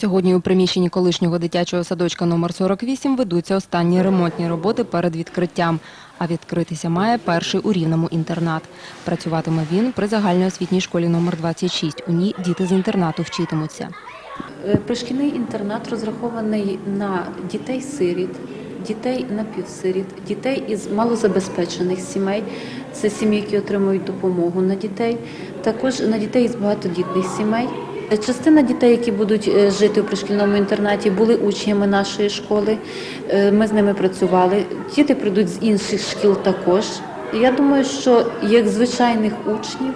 Сьогодні у приміщенні колишнього дитячого садочка номер 48 ведуться останні ремонтні роботи перед відкриттям. А відкритися має перший у рівному інтернат. Працюватиме він при загальноосвітній школі номер 26. У ній діти з інтернату вчитимуться. Е, Пришкільний інтернат розрахований на дітей-сиріт, дітей напівсиріт, дітей із малозабезпечених сімей. Це сім'ї, які отримують допомогу на дітей, також на дітей із багатодітних сімей. Е, Частина дітей, які будуть е, жити у пришкільному інтернаті, були учнями нашої школи. Е, Ми з ними працювали. Діти прийдуть з інших шкіл також. Я думаю, що як звичайних учнів,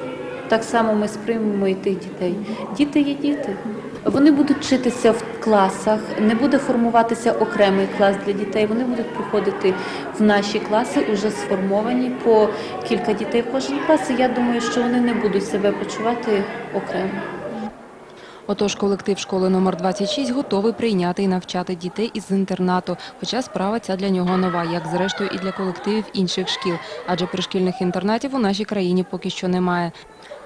так само ми сприймемо і тих дітей. Діти є діти. Вони будуть вчитися в класах, не буде формуватися окремий клас для дітей. Вони будуть приходити в наші класи, уже сформовані по кілька дітей в кожен клас. Я думаю, що вони не будуть себе почувати окремо. Отож, колектив школи номер 26 готовий прийняти і навчати дітей із інтернату, хоча справа ця для нього нова, як зрештою і для колективів інших шкіл, адже пришкільних інтернатів у нашій країні поки що немає.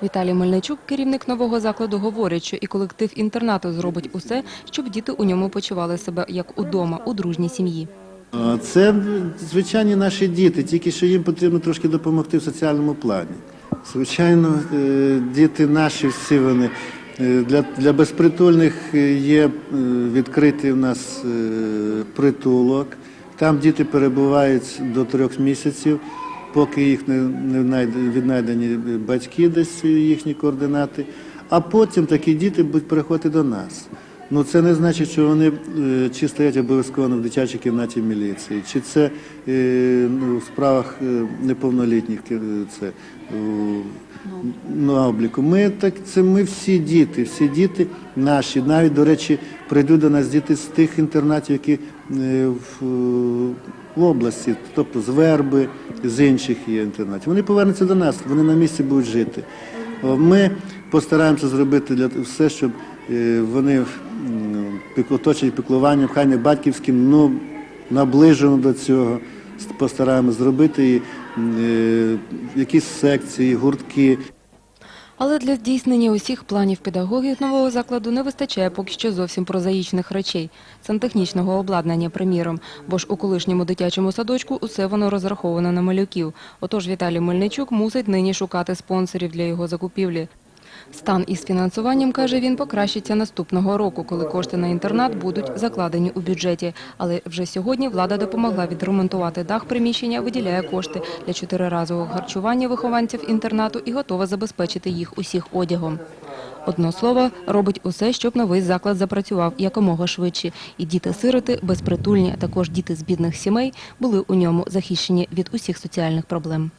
Віталій Мельничук, керівник нового закладу, говорить, що і колектив інтернату зробить усе, щоб діти у ньому почували себе як удома, у дружній сім'ї. Це звичайні наші діти, тільки що їм потрібно трошки допомогти в соціальному плані. Звичайно, е, діти наші всі вони для, для безпритульних е, є е, відкритий у нас е, притулок. Там діти перебувають до трьох місяців, поки їх не, не віднайдені батьки, десь їхні координати. А потім такі діти будуть переходити до нас. Ну це не значить, що вони е, чи стоять обов'язково в дитячій кімнаті міліції, чи це е, ну, в справах е, неповнолітніх це на обліку. Ми так це ми всі діти, всі діти наші. Навіть до речі, прийдуть до нас діти з тих інтернатів, які в, в області, тобто з верби, з інших є інтернатів. Вони повернуться до нас, вони на місці будуть жити. Ми постараємося зробити для все, щоб е, вони оточені піклуванням, хай не батьківським, ну наближено до цього. Постараємося зробити е, якісь секції, гуртки. Але для здійснення усіх планів педагогів нового закладу не вистачає поки що зовсім прозаїчних речей, сантехнічного обладнання, приміром, бо ж у колишньому дитячому садочку усе воно розраховано на малюків. Отож Віталій Мельничук мусить нині шукати спонсорів для його закупівлі. Стан із фінансуванням, каже він, покращиться наступного року, коли кошти на інтернат будуть закладені у бюджеті. Але вже сьогодні влада допомогла відремонтувати дах приміщення, виділяє кошти для чотириразового харчування вихованців інтернату і готова забезпечити їх усіх одягом. Одно слово, робить усе, щоб новий заклад запрацював якомога швидше. І діти-сироти, безпритульні, а також діти з бідних сімей були у ньому захищені від усіх соціальних проблем.